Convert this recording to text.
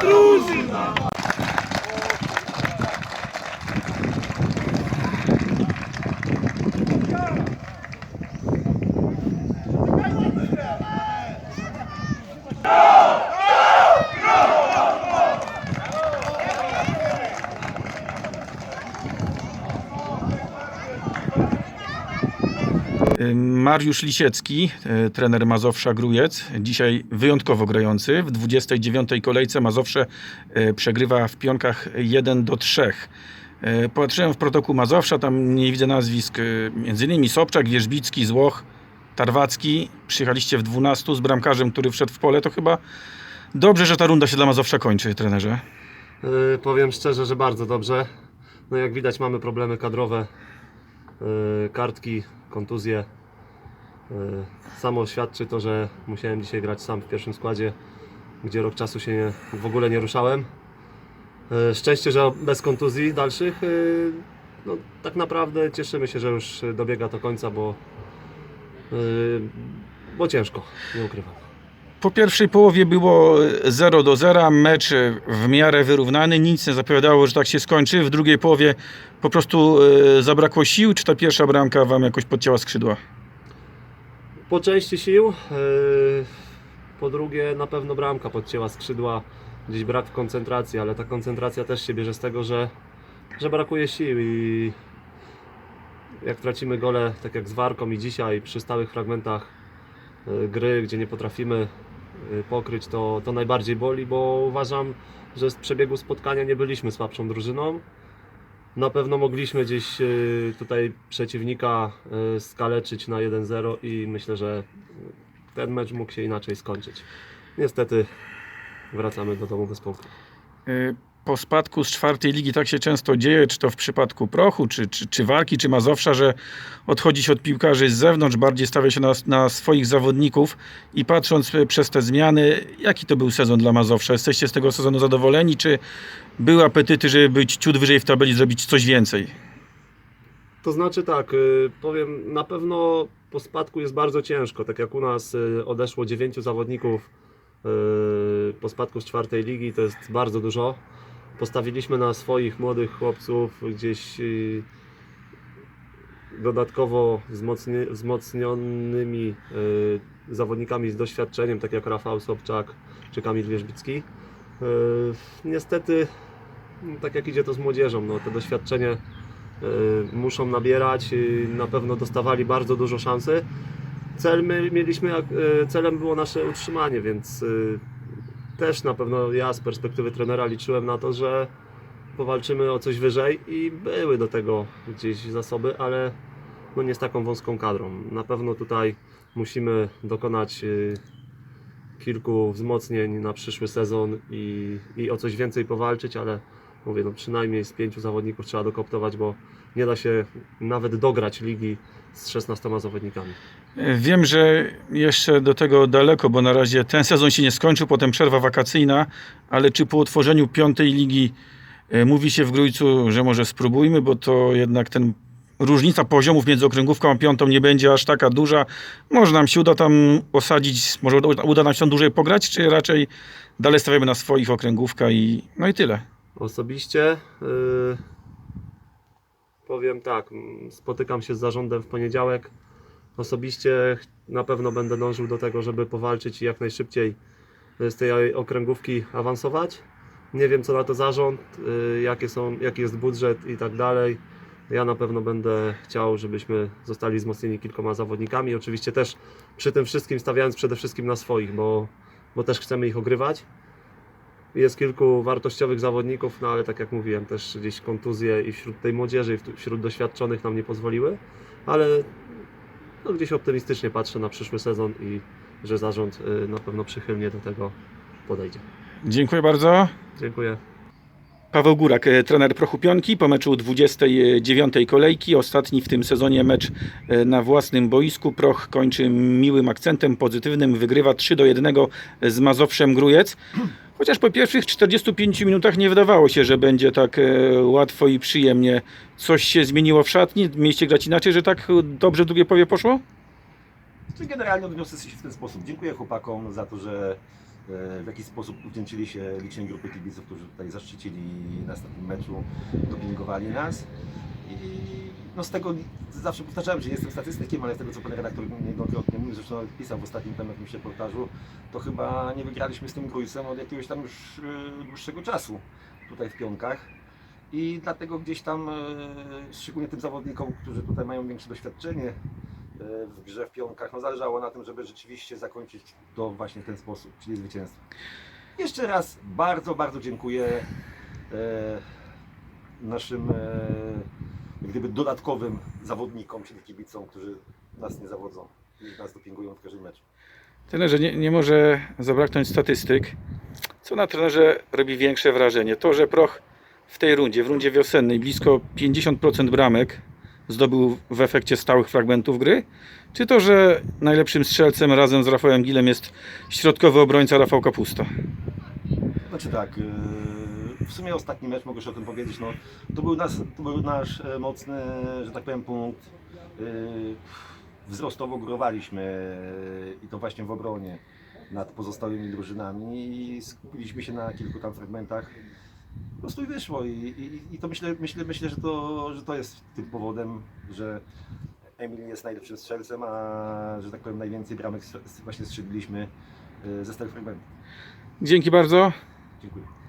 cruz! Mariusz Lisiecki, y, trener Mazowsza Grujec, dzisiaj wyjątkowo grający. W 29. kolejce Mazowsze y, przegrywa w pionkach 1 do 3. Y, Patrzyłem w protokół Mazowsza, tam nie widzę nazwisk, innymi Sobczak, Wierzbicki, Złoch, Tarwacki. Przyjechaliście w 12 z bramkarzem, który wszedł w pole. To chyba dobrze, że ta runda się dla Mazowsza kończy, trenerze. Yy, powiem szczerze, że bardzo dobrze. No jak widać mamy problemy kadrowe, yy, kartki, kontuzje. Yy, samo świadczy to, że musiałem dzisiaj grać sam w pierwszym składzie, gdzie rok czasu się nie, w ogóle nie ruszałem. Yy, szczęście, że bez kontuzji dalszych. Yy, no, tak naprawdę cieszymy się, że już dobiega to końca, bo, bo ciężko, nie ukrywam. Po pierwszej połowie było 0 do 0, mecz w miarę wyrównany, nic nie zapowiadało, że tak się skończy. W drugiej połowie po prostu zabrakło sił, czy ta pierwsza bramka wam jakoś podcięła skrzydła? Po części sił, yy, po drugie na pewno bramka podcięła skrzydła, gdzieś brak koncentracji, ale ta koncentracja też się bierze z tego, że, że brakuje sił i jak tracimy gole, tak jak z Warką i dzisiaj przy stałych fragmentach yy, gry, gdzie nie potrafimy yy, pokryć, to, to najbardziej boli, bo uważam, że z przebiegu spotkania nie byliśmy słabszą drużyną. Na pewno mogliśmy gdzieś y, tutaj przeciwnika y, skaleczyć na 1-0 i myślę, że ten mecz mógł się inaczej skończyć. Niestety wracamy do domu bez punktu. E, Po spadku z czwartej ligi tak się często dzieje, czy to w przypadku Prochu, czy, czy, czy czy Mazowsza, że odchodzi się od piłkarzy z zewnątrz, bardziej stawia się na, na swoich zawodników i patrząc przez te zmiany, jaki to był sezon dla Mazowsza? Jesteście z tego sezonu zadowoleni, czy były apetyty, żeby być ciut wyżej w tabeli, zrobić coś więcej? To znaczy tak, y, powiem, na pewno po spadku jest bardzo ciężko. Tak jak u nas y, odeszło 9 zawodników y, po spadku z czwartej ligi, to jest bardzo dużo. Postawiliśmy na swoich młodych chłopców gdzieś y, dodatkowo wzmocni, wzmocnionymi y, zawodnikami z doświadczeniem, tak jak Rafał Sobczak czy Kamil Wierzbicki. Y, Niestety, tak jak idzie to z młodzieżą, no, to doświadczenie muszą nabierać, na pewno dostawali bardzo dużo szansy. Cel my mieliśmy, celem było nasze utrzymanie, więc też na pewno ja z perspektywy trenera liczyłem na to, że powalczymy o coś wyżej i były do tego gdzieś zasoby, ale no nie z taką wąską kadrą. Na pewno tutaj musimy dokonać y, kilku wzmocnień na przyszły sezon i, i o coś więcej powalczyć, ale mówię, no przynajmniej z pięciu zawodników trzeba dokoptować, bo nie da się nawet dograć ligi z 16 zawodnikami. Wiem, że jeszcze do tego daleko, bo na razie ten sezon się nie skończył, potem przerwa wakacyjna, ale czy po utworzeniu piątej ligi e, mówi się w Grójcu, że może spróbujmy, bo to jednak ten różnica poziomów między okręgówką a piątą nie będzie aż taka duża. Może nam się uda tam osadzić, może uda- uda nam się tam dłużej pograć, czy raczej dalej stawiamy na swoich okręgówka i no i tyle. Osobiście yy, powiem tak, spotykam się z zarządem w poniedziałek. Osobiście na pewno będę dążył do tego, żeby powalczyć i jak najszybciej y, z tej okręgówki awansować. Nie wiem co na to zarząd, yy, jakie są, jaki jest budżet i tak dalej. Ja na pewno będę chciał, żebyśmy zostali wzmocnieni kilkoma zawodnikami. Oczywiście też przy tym wszystkim stawiając przede wszystkim na swoich, bo, bo też chcemy ich ogrywać. Jest kilku wartościowych zawodników, no ale tak jak mówiłem, też gdzieś kontuzje i wśród tej młodzieży, i wśród doświadczonych nam nie pozwoliły, ale no, gdzieś optymistycznie patrzę na przyszły sezon i że zarząd y, na pewno przychylnie do tego podejdzie. Dziękuję bardzo. Dziękuję. Paweł Górak, e, trener Prochupionki po meczu 29 kolejki. Ostatni w tym sezonie mecz e, na własnym boisku. Proch kończy miłym akcentem pozytywnym. Wygrywa 3 do 1 z Mazowszem Grujec. Chociaż po pierwszych 45 minutach nie wydawało się, że będzie tak e, łatwo i przyjemnie. Coś się zmieniło w szatni? Mieliście grać inaczej, że tak dobrze w drugiej powie poszło? Generalnie odniosę się w ten sposób. Dziękuję chłopakom za to, że e, w jakiś sposób uwdzięczyli się licznej grupy kibiców, którzy tutaj zaszczycili nas na tym meczu, dopingowali nas. I no z tego zawsze powtarzałem, że nie jestem statystykiem, ale z tego co pan redaktor niejednokrotnie mówił, zresztą pisał w ostatnim tam jakimś reportażu, to chyba nie wygraliśmy z tym Grujsem od jakiegoś tam już e, dłuższego czasu tutaj w Pionkach. I dlatego gdzieś tam, e, szczególnie tym zawodnikom, którzy tutaj mają większe doświadczenie, e, w grze w pionkach. No zależało na tym, żeby rzeczywiście zakończyć to właśnie w ten sposób, czyli zwycięstwo. Jeszcze raz bardzo, bardzo dziękuję naszym gdyby dodatkowym zawodnikom, czyli kibicom, którzy nas nie zawodzą i nas dopingują w każdym meczu. Trenerze, nie, nie może zabraknąć statystyk. Co na trenerze robi większe wrażenie? To, że Proch w tej rundzie, w rundzie wiosennej, blisko 50% bramek zdobył w efekcie stałych fragmentów gry? Czy to, że najlepszym strzelcem razem z Rafałem Gilem jest środkowy obrońca Rafał Kapusta? Znaczy tak, yy, w sumie ostatni mecz, mogę już o tym powiedzieć, no, to, był nas, to był nasz e, mocny, że tak powiem, punkt. Yy, Wzrostowo górowaliśmy yy, i to właśnie w obronie nad pozostałymi drużynami i skupiliśmy się na kilku tam fragmentach. Po prostu i wyszło i, i, i to myślę, myślę, myślę że, to, że to jest tym powodem, że Emil jest najlepszym strzelcem, a że tak powiem najwięcej bramek właśnie strzeliliśmy ze stałych fragmentów. Dzięki bardzo. Dziękuję.